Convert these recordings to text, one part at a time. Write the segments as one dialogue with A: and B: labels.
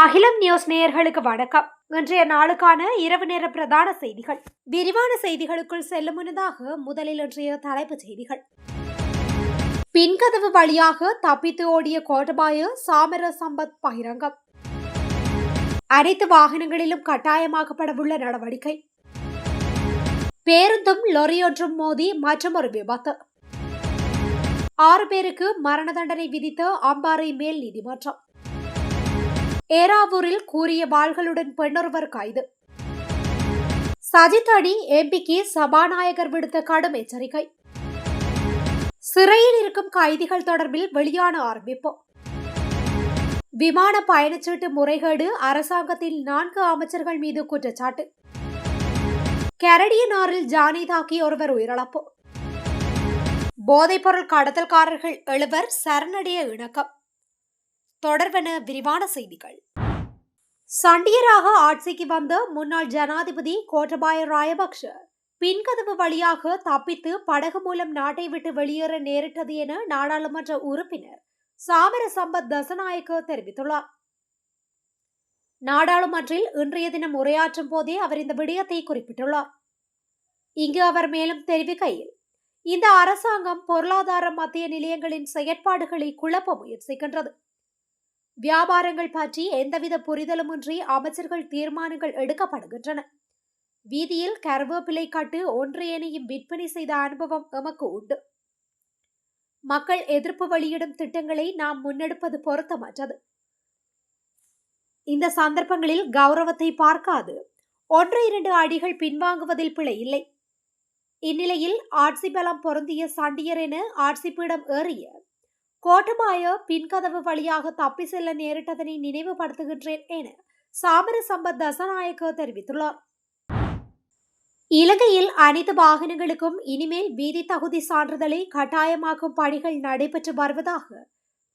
A: அகிலம் நியூஸ் நேயர்களுக்கு வணக்கம். இன்றைய நாளுக்கான இரவு நேர பிரதான செய்திகள். விரிவான செய்திகளுக்குள் செல்லும் முன்னதாக முதலில் இன்றைய தலைப்புச் செய்திகள். பின்கதவு வழியாக தப்பித்து ஓடிய கோட்டபாய சாமர சம்பத் பகிரங்கம். அனைத்து வாகனங்களிலும் கட்டாயமாக்கப்படவுள்ள நடவடிக்கை. பேருந்தும் லொரியொன்றும் மோதி மற்றொரு விபத்து. ஆறு பேருக்கு மரண தண்டனை விதித்த அம்பாறை மேல் நீதிமன்றம். ஏராவூரில் கூறிய வாள்களுடன் பெண்ணொருவர் கைது. சஜித் அணி எம்பிக்கு சபாநாயகர் விடுத்த கடும் எச்சரிக்கை. சிறையில் இருக்கும் கைதிகள் தொடர்பில் வெளியான ஆரம்பிப்பு விமான பயணச்சீட்டு முறைகேடு அரசாங்கத்தில் நான்கு அமைச்சர்கள் மீது குற்றச்சாட்டு. கரடியனாரில் ஜானி தாக்கி ஒருவர் உயிரிழப்பு. போதைப்பொருள் கடத்தல்காரர்கள் எழுவர் சரணடைய இணக்கம். தொடர்வன விரிவான செய்திகள். சண்டியராக ஆட்சிக்கு வந்த முன்னாள் ஜனாதிபதி கோட்டபாய ராயபக்ஷ பின்கதவு வழியாக தப்பித்து படகு மூலம் நாட்டை விட்டு வெளியேற நேரிட்டது என நாடாளுமன்ற உறுப்பினர் சாமர சம்பத் தசநாயக்க தெரிவித்துள்ளார். நாடாளுமன்றில் இன்றைய தினம் உரையாற்றும் போதே அவர் இந்த விடயத்தை குறிப்பிட்டுள்ளார். இங்கு அவர் மேலும் தெரிவிக்கையில் இந்த அரசாங்கம் பொருளாதார மத்திய நிலையங்களின் செயற்பாடுகளை குழப்ப முயற்சிக்கின்றது. வியாபாரங்கள் பற்றி எந்தவித புரிதலுமின்றி அமைச்சர்கள் தீர்மானங்கள் எடுக்கப்படுகின்றன. வீதியில் கருவேப்பிலை காட்டு ஒன்றையனையும் விற்பனை செய்த அனுபவம் எமக்கு உண்டு. மக்கள் எதிர்ப்பு வெளியிடும் திட்டங்களை நாம் முன்னெடுப்பது பொருத்தமற்றது. இந்த சந்தர்ப்பங்களில் கௌரவத்தை பார்க்காது. ஒன்று இரண்டு அடிகள் பின்வாங்குவதில் பிழை இல்லை. இந்நிலையில் ஆட்சி பலம் பொருந்திய சண்டியர் என ஆட்சி பீடம் ஏறிய கோட்டபாய பின்கதவு வழியாக தப்பி செல்ல நேரிட்டதனை நினைவுபடுத்துகின்றேன் என சாமர சம்பத் தசநாயக்க தெரிவித்துள்ளார். இலங்கையில் அனைத்து வாகனங்களுக்கும் இனிமேல் வீதி தகுதி சான்றிதழை கட்டாயமாக்கும் பணிகள் நடைபெற்று வருவதாக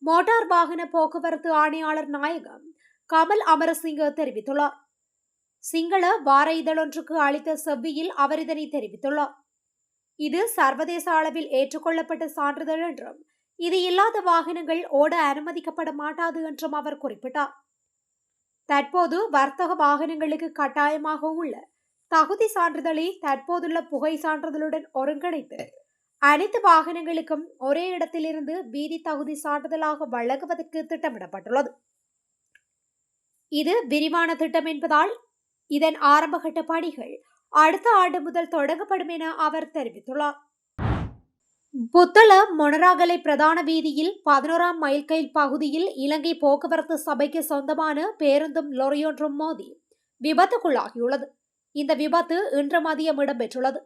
A: மோட்டார் வாகன போக்குவரத்து ஆணையாளர் நாயகம் கமல் அமரசிங்க தெரிவித்துள்ளார். சிங்கள வார இதழொன்றுக்கு அளித்த செவ்வியில் அவர் இதனை தெரிவித்துள்ளார். இது சர்வதேச அளவில் ஏற்றுக்கொள்ளப்பட்ட சான்றிதழ் என்றும் இது இல்லாத வாகனங்கள் ஓட அனுமதிக்கப்பட மாட்டாது என்றும் அவர் குறிப்பிட்டார். தற்போது வர்த்தக வாகனங்களுக்கு கட்டாயமாக உள்ள தகுதி சான்றிதழை தற்போதுள்ள புகை சான்றிதழுடன் ஒருங்கிணைத்து அனைத்து வாகனங்களுக்கும் ஒரே இடத்திலிருந்து வீதி தகுதி சான்றிதழாக வழங்குவதற்கு திட்டமிடப்பட்டுள்ளது. இது விரிவான திட்டம் என்பதால் இதன் ஆரம்பகட்ட பணிகள் அடுத்த ஆண்டு முதல் தொடங்கப்படும் என அவர் தெரிவித்துள்ளார். புத்தள மொனராகலை பிரதான வீதியில் பதினோராம் மைல்கைல் பகுதியில் இலங்கை போக்குவரத்து சபைக்கு சொந்தமான பேருந்தும் லொரியொன்றும் மோதி விபத்துக்குள்ளாகியுள்ளது. இந்த விபத்து இன்று மதியம் இடம்பெற்றுள்ளது.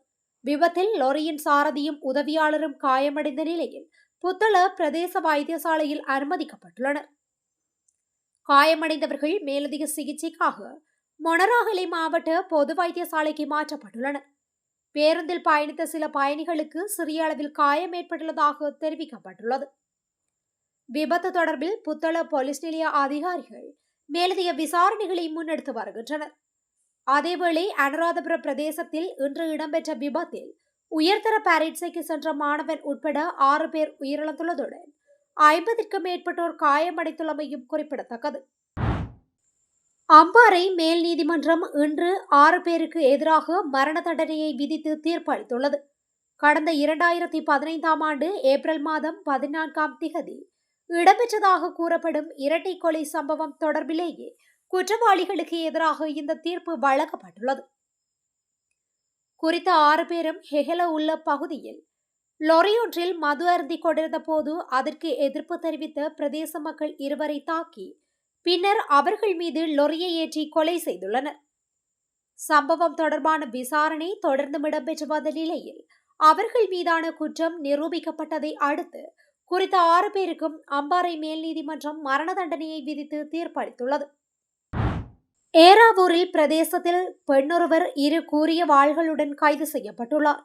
A: விபத்தில் லொரியின் சாரதியும் உதவியாளரும் காயமடைந்த நிலையில் புத்தள பிரதேச வைத்தியசாலையில் அனுமதிக்கப்பட்டுள்ளனர். காயமடைந்தவர்கள் மேலதிக சிகிச்சைக்காக மொனராகலை மாவட்ட பொது வைத்தியசாலைக்கு மாற்றப்பட்டுள்ளனர். பேருந்தில் பயணித்த சில பயணிகளுக்கு சிறிய அளவில் காயம் ஏற்பட்டுள்ளதாக தெரிவிக்கப்பட்டுள்ளது. விபத்து தொடர்பில் புத்தள போலீஸ் நிலைய அதிகாரிகள் மேலதிக விசாரணைகளை முன்னெடுத்து வருகின்றனர். அதேவேளை அனுராதபுர பிரதேசத்தில் இன்று இடம்பெற்ற விபத்தில் உயர்தர பரீட்சைக்கு சென்ற மாணவன் உட்பட ஆறு பேர் உயிரிழந்துள்ளதுடன் ஐம்பதிற்கும் மேற்பட்டோர் காயமடைந்துள்ளமையும் குறிப்பிடத்தக்கது. அம்பாறை மேல் நீதிமன்றம் இன்று ஆறு பேருக்கு எதிராக மரண தண்டனையை விதித்து தீர்ப்பளித்துள்ளது. கடந்த இரண்டாயிரத்தி பதினைந்தாம் ஆண்டு ஏப்ரல் மாதம் பதினான்காம் திகதி இடம்பெற்றதாக கூறப்படும் இரட்டை கொலை சம்பவம் தொடர்பிலேயே குற்றவாளிகளுக்கு எதிராக இந்த தீர்ப்பு வழங்கப்பட்டுள்ளது. குறித்த ஆறு பேரும் ஹெகல உள்ள பகுதியில் லொரியொன்றில் மது அருந்தி கொண்டிருந்த போது அதற்கு எதிர்ப்பு தெரிவித்த பிரதேச மக்கள் இருவரை தாக்கி பின்னர் அவர்கள் மீது லொரியை ஏற்றி கொலை செய்துள்ளனர். சம்பவம் தொடர்பான விசாரணை தொடர்ந்து இடம்பெற்று வந்த நிலையில் அவர்கள் மீதான குற்றம் நிரூபிக்கப்பட்டதை அடுத்து குறித்த ஆறு பேருக்கும் அம்பாறை மேல் நீதிமன்றம் மரண தண்டனையை விதித்து தீர்ப்பளித்துள்ளது. ஏராவூரில் பிரதேசத்தில் பெண்ணொருவர் இரு கூறிய வாள்களுடன் கைது செய்யப்பட்டுள்ளார்.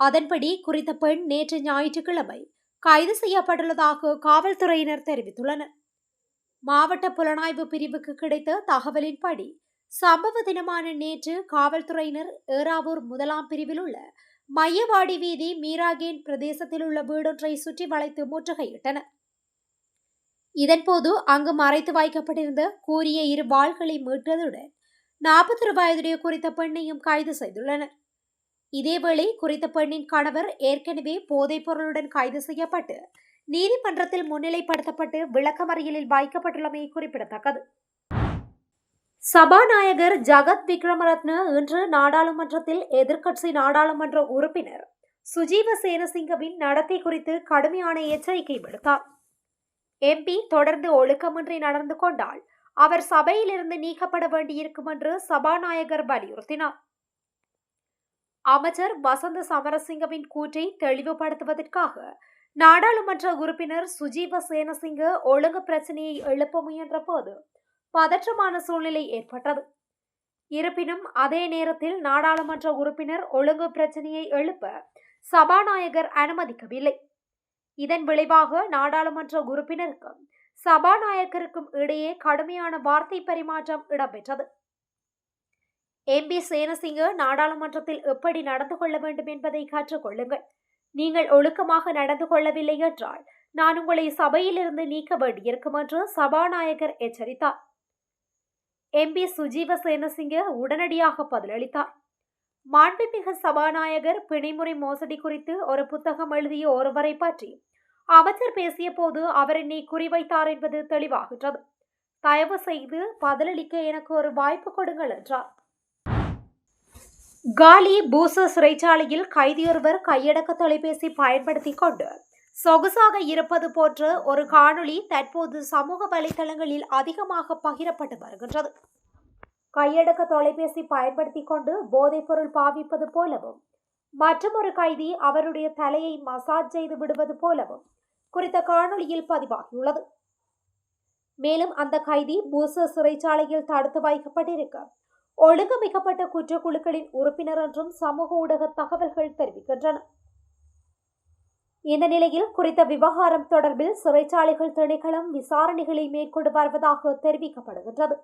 A: அதன்படி குறித்த பெண் நேற்று ஞாயிற்றுக்கிழமை கைது செய்யப்பட்டுள்ளதாக காவல்துறையினர் தெரிவித்துள்ளனர். மாவட்ட புலனாய்வு பிரிவுக்கு கிடைத்த தகவலின்படி சம்பவ தினமான நேற்று காவல்துறையினர் ஏறாவூர் முதலாம் பிரிவில் உள்ள மையவாடி வீதி மீராகேன் பிரதேசத்தில் உள்ள வீடொன்றை சுற்றி வளைத்து முற்றுகையிட்டனர். இதன்போது அங்கு மறைத்து வைக்கப்பட்டிருந்த கூறிய இரு வாள்களை மீட்டதுடன் நாற்பத்தொரு வயதுடைய குறித்த பெண்ணையும் கைது செய்துள்ளனர். இதேவேளை குறித்த பெண்ணின் கணவர் ஏற்கனவே போதைப் பொருளுடன் கைது செய்யப்பட்டு நீதிமன்றத்தில் முன்னிலைப்படுத்தப்பட்டு விளக்கமறியலில் வைக்கப்பட்டுள்ளமை குறிப்பிடத்தக்கது. சபாநாயகர் ஜகத் விக்ரமரத்ன இன்று நாடாளுமன்றத்தில் எதிர்க்கட்சி நாடாளுமன்ற உறுப்பினர் சுஜீவ சேனசிங்கவின் நடத்தை குறித்து கடுமையான எச்சரிக்கை விடுத்தார். எம்பி தொடர்ந்து ஒழுக்கமின்றி நடந்து கொண்டால் அவர் சபையிலிருந்து நீக்கப்பட வேண்டியிருக்கும் என்று சபாநாயகர் வலியுறுத்தினார். அமைச்சர் வசந்த சமரசிங்கவின் கூற்றை தெளிவுபடுத்துவதற்காக நாடாளுமன்ற உறுப்பினர் சுஜீவ சேனசிங்க ஒழுங்கு பிரச்சனையை எழுப்ப முயன்ற போது பதற்றமான சூழ்நிலை ஏற்பட்டது. இருப்பினும் அதே நேரத்தில் நாடாளுமன்ற உறுப்பினர் ஒழுங்கு பிரச்சனையை எழுப்ப சபாநாயகர் அனுமதிக்கவில்லை. இதன் விளைவாக நாடாளுமன்ற உறுப்பினருக்கும் சபாநாயகருக்கும் இடையே கடுமையான வார்த்தை பரிமாற்றம் இடம்பெற்றது. எம்பி சேனசிங்க நாடாளுமன்றத்தில் எப்படி நடந்து கொள்ள வேண்டும் என்பதை கற்றுக்கொள்ளுங்கள். நீங்கள் ஒழுக்கமாக நடந்து கொள்ளவில்லை என்றால் நான் உங்களை சபையிலிருந்து நீக்க வேண்டியிருக்கும் என்று சபாநாயகர் எச்சரித்தார். எம்பி சுஜீவ சேனசிங்க உடனடியாக பதிலளித்தார். மாண்புமிகு சபாநாயகர் பிணைமுறை மோசடி குறித்து ஒரு புத்தகம் எழுதிய ஒருவரை பற்றி அமைச்சர் பேசிய போது அவர் என்னை குறிவைத்தார் என்பது தெளிவாகின்றது. தயவு செய்து பதிலளிக்க எனக்கு ஒரு வாய்ப்பு கொடுங்கள் என்றார். காலி பூச சிறைச்சாலையில் கைதியொருவர் கையடக்க தொலைபேசி பயன்படுத்திக் கொண்டு சொகுசாக இருப்பது போன்ற ஒரு காணொளி தற்போது சமூக வலைதளங்களில் அதிகமாக பகிரப்பட்டு வருகின்றது. கையடக்க தொலைபேசி பயன்படுத்திக் கொண்டு போதைப்பொருள் பாவிப்பது போலவும் மற்றொரு கைதி அவருடைய தலையை மசாஜ் செய்து விடுவது போலவும் குறித்த காணொளியில் பதிவாகியுள்ளது. மேலும் அந்த கைதி பூச சிறைச்சாலையில் தடுத்து வைக்கப்பட்டிருக்க ஒழுங்கமைக்கப்பட்ட குற்றக்குழுக்களின் உறுப்பினர் என்றும் சமூக ஊடக தகவல்கள் தெரிவிக்கின்றன. இந்த நிலையில் குறித்த விவகாரம் தொடர்பில் சிறைச்சாலைகள் திணைக்களம் விசாரணைகளை மேற்கொண்டு வருவதாக தெரிவிக்கப்படுகின்றது.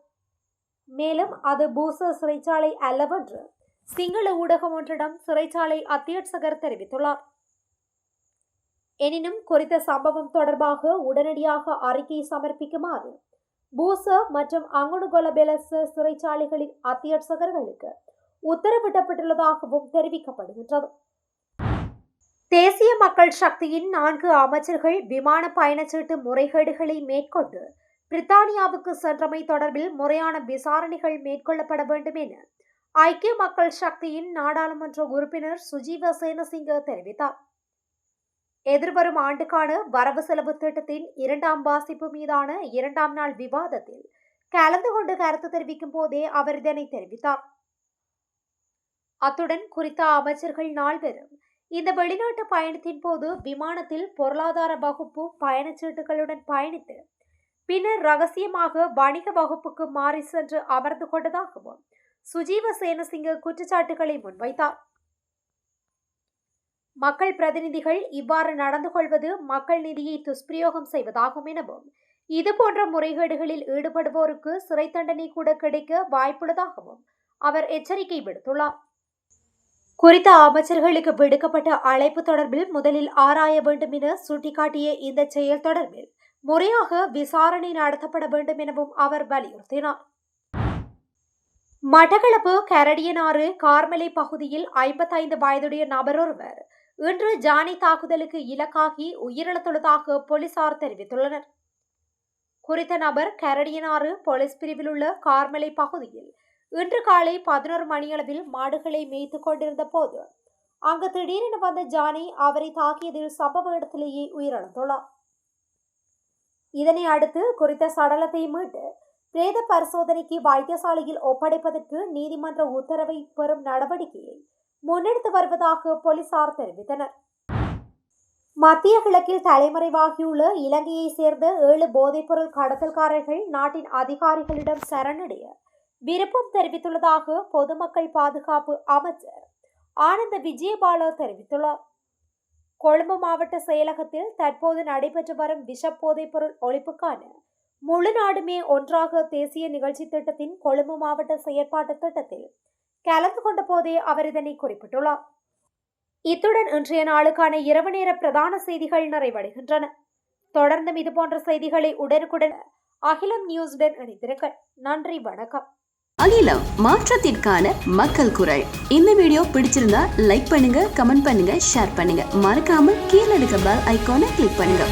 A: மேலும் அது பூச சிறைச்சாலை அல்லவென்று சிங்கள ஊடகம் ஒன்றிடம் சிறைச்சாலை அத்தியட்சகர் தெரிவித்துள்ளார். எனினும் குறித்த சம்பவம் தொடர்பாக உடனடியாக அறிக்கை சமர்ப்பிக்குமாறு பூச மற்றும் அங்குணுகொலபெலச சிறைச்சாலைகளின் அத்தியட்சகர்களுக்கு உத்தரவிடப்பட்டுள்ளதாகவும் தெரிவிக்கப்படுகின்றது. தேசிய மக்கள் சக்தியின் நான்கு அமைச்சர்கள் விமான பயணச்சீட்டு முறைகேடுகளை மேற்கொண்டு பிரித்தானியாவுக்கு சென்றமை தொடர்பில் முறையான விசாரணைகள் மேற்கொள்ளப்பட வேண்டும் என ஐக்கிய மக்கள் சக்தியின் நாடாளுமன்ற உறுப்பினர் சுஜீவ சேனசிங்க தெரிவித்தார். எதிர்வரும் ஆண்டுக்கான வரவு செலவு திட்டத்தின் இரண்டாம் வாசிப்பு மீதான இரண்டாம் நாள் விவாதத்தில் கலந்து கொண்டு கருத்து தெரிவிக்கும் போதே அவர் இதனை தெரிவித்தார். அத்துடன் குறித்த அமைச்சர்கள் நால்வரும் இந்த வெளிநாட்டு பயணத்தின் போது விமானத்தில் பொருளாதார வகுப்பு பயணச்சீட்டுகளுடன் பயணித்து பின்னர் ரகசியமாக வணிக வகுப்புக்கு மாறி சென்று அமர்ந்து கொண்டதாகவும் சுஜீவ சேனசிங்க குற்றச்சாட்டுகளை முன்வைத்தார். மக்கள் பிரதிநிதிகள் இவ்வாறு நடந்து கொள்வது மக்கள் நிதியை துஷ்பிரயோகம் செய்வதாகும் எனவும் இதுபோன்ற முறைகேடுகளில் ஈடுபடுவோருக்கு சிறை தண்டனை கூட கிடைக்க வாய்ப்புள்ளதாகவும் அவர் எச்சரிக்கை விடுத்துள்ளார். குறித்த அமைச்சர்களுக்கு விடுக்கப்பட்ட அழைப்பு தொடர்பில் முதலில் ஆராய வேண்டும் என சுட்டிக்காட்டிய இந்த செயல் தொடர்பில் முறையாக விசாரணை நடத்தப்பட வேண்டும் எனவும் அவர் வலியுறுத்தினார். மட்டக்களப்பு கரடியனாறு கார்மலை பகுதியில் ஐம்பத்தைந்து வயதுடைய நபரொருவர் இன்று ஜானி தாக்குதலுக்கு இலக்காகி உயிரிழந்துள்ளதாக போலீசார் தெரிவித்துள்ளனர். குறித்த நபர் கரடியனாறு போலீஸ் பிரிவில் உள்ள கார்மலை பகுதியில் இன்று காலை பதினோரு மணியளவில் மாடுகளை மேய்த்து கொண்டிருந்த போது அங்கு திடீரென வந்த ஜானி அவரை தாக்கியதில் சம்பவ இடத்திலேயே உயிரிழந்துள்ளார். இதனை அடுத்து குறித்த சடலத்தை மீட்டு பிரேத பரிசோதனைக்கு வைத்தியசாலையில் ஒப்படைப்பதற்கு நீதிமன்ற உத்தரவை பெறும் நடவடிக்கையை முன்னெடுத்து வருவதாக போலீசார் தெரிவித்தனர். மத்திய கிழக்கில் தலைமறைவாகியுள்ள இலங்கையை சேர்ந்த ஏழு போதைப்பொருள் கடத்தல்காரர்கள் நாட்டின் அதிகாரிகளிடம் சரணடைய விருப்பம் தெரிவித்துள்ளதாக பொதுமக்கள் பாதுகாப்பு அமைச்சர் ஆனந்த விஜயபால தெரிவித்துள்ளார். கொழும்பு மாவட்ட செயலகத்தில் தற்போது நடைபெற்று வரும் விஷ போதைப்பொருள் ஒழிப்புக்கான முழு நாடுமே ஒன்றாக தேசிய நிகழ்ச்சி திட்டத்தின் கொழும்பு மாவட்ட செயற்பாட்டு திட்டத்தில் கலந்து கொண்ட போதே அவர் இதனை குறிப்பிட்டுள்ளார். இத்துடன் இன்றைய நாளுக்கான இரவு நேர பிரதான செய்திகள் நிறைவடைகின்றன. தொடர்ந்தும் இது போன்ற செய்திகளை உடனுக்குடன் அகிலம் நியூஸுடன் இணைந்திருக்க நன்றி வணக்கம்.
B: அகிலம் மாற்றத்திற்கான மக்கள் குரல். இந்த வீடியோ பிடிச்சிருந்தா லைக் பண்ணுங்க கமெண்ட் பண்ணுங்க ஷேர் பண்ணுங்க. மறக்காம கீழே இருக்க பெல் ஐக்கானை கிளிக் பண்ணுங்க.